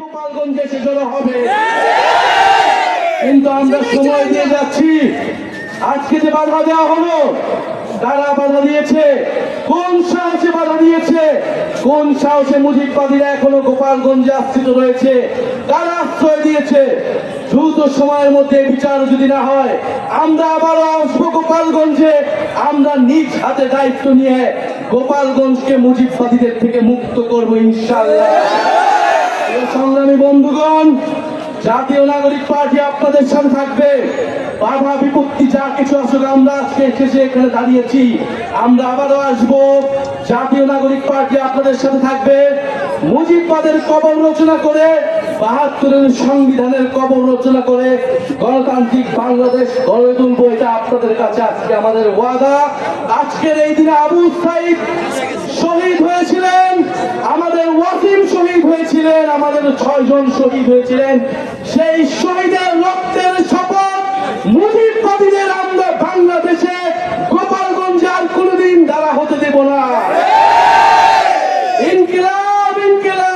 গোপালগঞ্জে এসে হবে। কিন্তু আমরা সময় দিয়ে যাচ্ছি। আজকে যে বাধা দেওয়া হলো তারা বাধা দিয়েছে? কোন সাহসে বাধা দিয়েছে? কোন সাহসে মুজিববাদীরা এখনও গোপালগঞ্জে আশ্রিত রয়েছে? তারা আশ্রয় দিয়েছে? দ্রুত সময়ের মধ্যে বিচার যদি না হয় আমরা আবারও আসব গোপালগঞ্জে। আমরা নিজ হাতে দায়িত্ব নিয়ে গোপালগঞ্জকে মুজিববাদীদের থেকে মুক্ত করব ইনশাল্লাহ সংগ্রামী বন্ধুগণ, জাতীয় নাগরিক পার্টি আপনাদের সাথে থাকবে। বাধা বিপত্তি যা কিছু আসলে আমরা আজকে শেষে এখানে দাঁড়িয়েছি। আমরা আবারও আসব। জাতীয় নাগরিক পার্টি আপনাদের সাথে থাকবে। মুজিববাদের কবর রচনা করে, বাহাত্তরের সংবিধানের কবর রচনা করে, গণতান্ত্রিক বাংলাদেশ গড়ে তুলবো, এটা আপনাদের কাছে আজকে আমাদের ওয়াদা। আজকের এই হয়েছিলেন, আমাদের ছয়জন শহীদ হয়েছিলেন। সেই শহীদের রক্তের শপথ মুজিব কবিদের আমরা বাংলাদেশে গোপালগঞ্জে আর কোনোদিন দ্বারা হতে দেব না। ইনকিলাব ইনকিলাব।